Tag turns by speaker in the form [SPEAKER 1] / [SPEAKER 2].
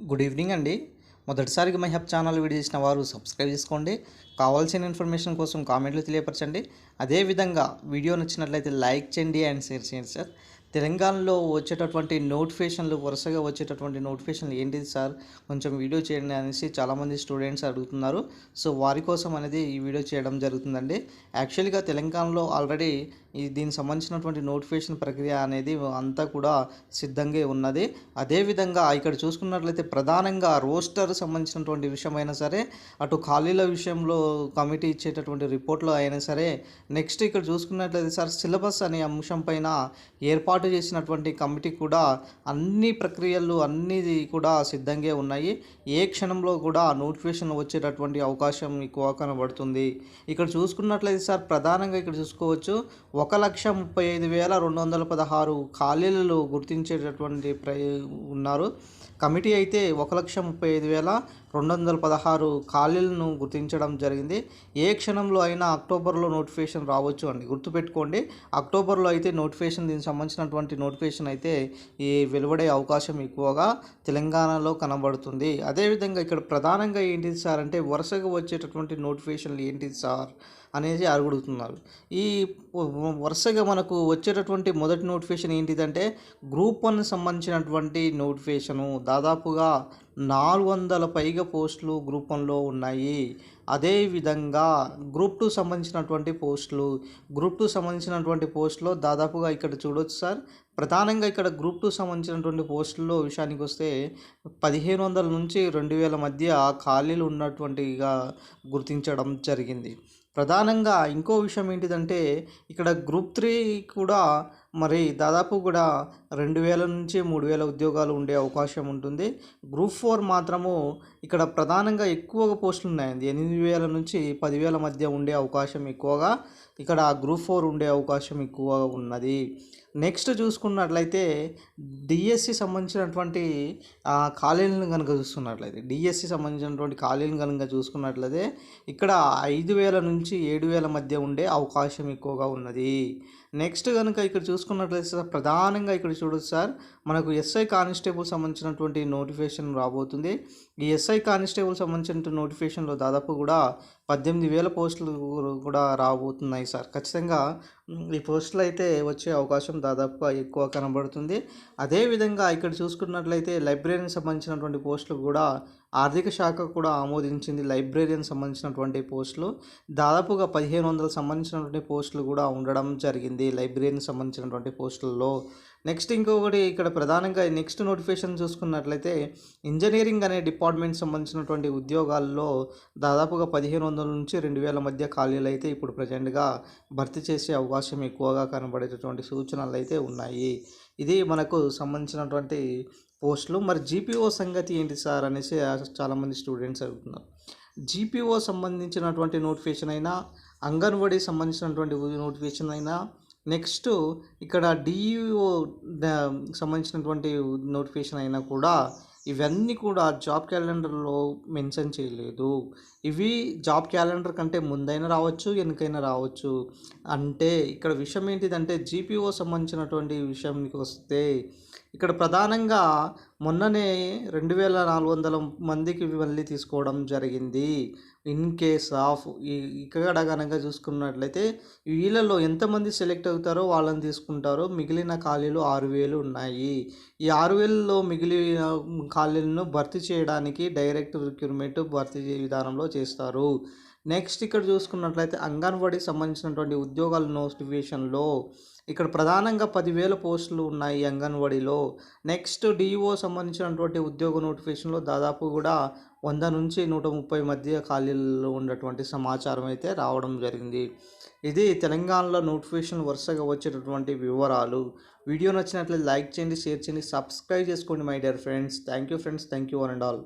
[SPEAKER 1] Good evening అండి. మొదటిసారిగా my hub channel video చేసిన వారు సబ్స్క్రైబ్ చేసుకోండి. కావాల్సిన ఇన్ఫర్మేషన్ కోసం కామెంట్లు తెలియపరచండి. అదేవిధంగా వీడియో నచ్చినట్లయితే లైక్ చేయండి అండ్ షేర్ చేయండి సార్. తెలంగాణలో వచ్చేటటువంటి నోటిఫికేషన్లు వరుసగా వచ్చేటటువంటి నోటిఫికేషన్లు ఏంటిది సార్? కొంచెం వీడియో చేయండి అనేసి చాలామంది స్టూడెంట్స్ అడుగుతున్నారు. సో వారి కోసం అనేది ఈ వీడియో చేయడం జరుగుతుందండి. యాక్చువల్గా తెలంగాణలో ఆల్రెడీ ఈ దీనికి సంబంధించినటువంటి నోటిఫికేషన్ ప్రక్రియ అనేది అంతా కూడా సిద్ధంగా ఉన్నది. అదేవిధంగా ఇక్కడ చూసుకున్నట్లయితే ప్రధానంగా రోస్టర్ సంబంధించినటువంటి విషయమైనా సరే అటు ఖాళీల విషయంలో కమిటీ ఇచ్చేటటువంటి రిపోర్ట్లో అయినా సరే నెక్స్ట్ ఇక్కడ చూసుకున్నట్లయితే సార్ సిలబస్ అనే అంశం పైన ఏర్పాటు చేసినటువంటి కమిటీ కూడా అన్ని ప్రక్రియలు అన్నీ కూడా సిద్ధంగా ఉన్నాయి. ఏ క్షణంలో కూడా నోటిఫికేషన్ వచ్చేటటువంటి అవకాశం ఎక్కువ కనబడుతుంది. ఇక్కడ చూసుకున్నట్లయితే సార్ ప్రధానంగా ఇక్కడ చూసుకోవచ్చు ఒక లక్ష ముప్పై ఐదు వేల రెండు వందల పదహారు ఖాళీలలో గుర్తించేటటువంటి ప్ర ఉన్నారు. కమిటీ అయితే ఒక లక్ష ముప్పై ఐదు వేల రెండు వందల పదహారు ఖాళీలను గుర్తించడం జరిగింది. ఏ క్షణంలో అయినా అక్టోబర్లో నోటిఫికేషన్ రావచ్చు అండి. గుర్తుపెట్టుకోండి అక్టోబర్లో అయితే నోటిఫికేషన్ దీనికి సంబంధించినటువంటి నోటిఫికేషన్ అయితే ఈ వెలువడే అవకాశం ఎక్కువగా తెలంగాణలో కనబడుతుంది. అదేవిధంగా ఇక్కడ ప్రధానంగా ఏంటిది సార్ అంటే వరుసగా వచ్చేటటువంటి నోటిఫికేషన్లు ఏంటిది సార్ అనేది అడుగుతున్నారు. ఈ వరుసగా మనకు వచ్చేటటువంటి మొదటి నోటిఫికేషన్ ఏంటిదంటే గ్రూప్ వన్ సంబంధించినటువంటి నోటిఫికేషను దాదాపుగా నాలుగు వందల పైగా పోస్టులు గ్రూప్ వన్లో ఉన్నాయి అదేవిధంగా గ్రూప్ టూ సంబంధించినటువంటి పోస్టులు గ్రూప్ టూ సంబంధించినటువంటి పోస్టులో దాదాపుగా ఇక్కడ చూడొచ్చు సార్. ప్రధానంగా ఇక్కడ గ్రూప్ టూ సంబంధించినటువంటి పోస్టుల్లో విషయానికి వస్తే పదిహేను వందల నుంచి రెండు వేల మధ్య ఖాళీలు ఉన్నటువంటిగా గుర్తించడం జరిగింది. ప్రధానంగా ఇంకో విషయం ఏంటిదంటే ఇక్కడ గ్రూప్ త్రీ కూడా మరి దాదాపు కూడా రెండు వేల నుంచి మూడు వేల ఉద్యోగాలు ఉండే అవకాశం ఉంటుంది. గ్రూప్ ఫోర్ మాత్రము ఇక్కడ ప్రధానంగా ఎక్కువగా పోస్టులు ఉన్నాయండి. ఎనిమిది వేల నుంచి పదివేల మధ్య ఉండే అవకాశం ఎక్కువగా ఇక్కడ గ్రూప్ ఫోర్ ఉండే అవకాశం ఎక్కువగా ఉన్నది. నెక్స్ట్ చూసుకున్నట్లయితే డిఎస్సి సంబంధించినటువంటి ఖాళీలను కనుక చూసుకున్నట్లయితే డిఎస్సి సంబంధించినటువంటి ఖాళీలను కనుక చూసుకున్నట్లయితే ఇక్కడ ఐదు వేల నుంచి ఏడు వేల మధ్య ఉండే అవకాశం ఎక్కువగా ఉన్నది. నెక్స్ట్ కనుక ఇక్కడ చూసుకున్నట్లయితే సార్ ప్రధానంగా ఇక్కడ చూడొచ్చు సార్ మనకు ఎస్ఐ కానిస్టేబుల్ సంబంధించినటువంటి నోటిఫికేషన్ రాబోతుంది. ఈ ఎస్ఐ కానిస్టేబుల్ సంబంధించిన నోటిఫికేషన్లో దాదాపు కూడా పద్దెనిమిది వేల పోస్టులు కూడా రాబోతున్నాయి సార్. ఖచ్చితంగా ఈ పోస్టులు అయితే వచ్చే అవకాశం దాదాపుగా ఎక్కువ కనబడుతుంది. అదేవిధంగా ఇక్కడ చూసుకున్నట్లయితే లైబ్రరీకి సంబంధించినటువంటి పోస్టులు కూడా ఆర్థిక శాఖ కూడా ఆమోదించింది. లైబ్రరీకి సంబంధించినటువంటి పోస్టులు దాదాపుగా పదిహేను వందల సంబంధించినటువంటి పోస్టులు కూడా ఉండడం జరిగింది. లైబ్రరీకి సంబంధించినటువంటి పోస్టులలో నెక్స్ట్ ఇంకొకటి ఇక్కడ ప్రధానంగా నెక్స్ట్ నోటిఫికేషన్ చూసుకున్నట్లయితే ఇంజనీరింగ్ అనే డిపార్ట్మెంట్ సంబంధించినటువంటి ఉద్యోగాల్లో దాదాపుగా పదిహేను వందల నుంచి రెండు వేల మధ్య ఖాళీలు అయితే ఇప్పుడు ప్రజెంట్గా భర్తీ చేసే అవకాశం ఎక్కువగా కనబడేటటువంటి సూచనలు అయితే ఉన్నాయి. ఇది మనకు సంబంధించినటువంటి పోస్టులు. మరి జీపీఓ సంగతి ఏంటి సార్ అనేసి చాలామంది స్టూడెంట్స్ అడుగుతున్నారు. జీపీఓ సంబంధించినటువంటి నోటిఫికేషన్ అయినా అంగన్వాడీ సంబంధించినటువంటి నోటిఫికేషన్ అయినా నెక్స్ట్ ఇక్కడ డిఈఓ సంబంధించినటువంటి నోటిఫికేషన్ అయినా కూడా ఇవన్నీ కూడా జాబ్ క్యాలెండర్లో మెన్షన్ చేయలేదు. ఇవి జాబ్ క్యాలెండర్ కంటే ముందైనా రావచ్చు వెనుకైనా రావచ్చు. అంటే ఇక్కడ విషయం ఏంటిదంటే జీపీఓ సంబంధించినటువంటి విషయానికి వస్తే ఇక్కడ ప్రధానంగా మొన్ననే రెండు వేల నాలుగు వందల మందికి మళ్ళీ తీసుకోవడం జరిగింది. ఇన్ కేస్ ఆఫ్ ఇక్కడ కనుక చూసుకున్నట్లయితే వీళ్ళలో ఎంతమంది సెలెక్ట్ అవుతారో వాళ్ళని తీసుకుంటారో మిగిలిన ఖాళీలు ఆరు వేలు ఉన్నాయి. ఈ ఆరు వేలలో మిగిలిన ఖాళీలను భర్తీ చేయడానికి డైరెక్ట్ రిక్రూట్మెంట్ భర్తీ విధానంలో చేస్తారు. నెక్స్ట్ ఇక్కడ చూసుకున్నట్లయితే అంగన్వాడీకి సంబంధించినటువంటి ఉద్యోగాల నోటిఫికేషన్లో ఇక్కడ ప్రధానంగా పదివేల పోస్టులు ఉన్నాయి అంగన్వాడీలో. నెక్స్ట్ డిఓ సంబంధించినటువంటి ఉద్యోగ నోటిఫికేషన్లో దాదాపు కూడా వంద నుంచి నూట ముప్పై మధ్య ఖాళీల్లో ఉన్నటువంటి సమాచారం అయితే రావడం జరిగింది. ఇది తెలంగాణలో నోటిఫికేషన్ వరుసగా వచ్చేటటువంటి వివరాలు. వీడియో నచ్చినట్లయితే లైక్ చేయండి షేర్ చేయండి సబ్స్క్రైబ్ చేసుకోండి my dear friends. Thank you friends. Thank you one and all.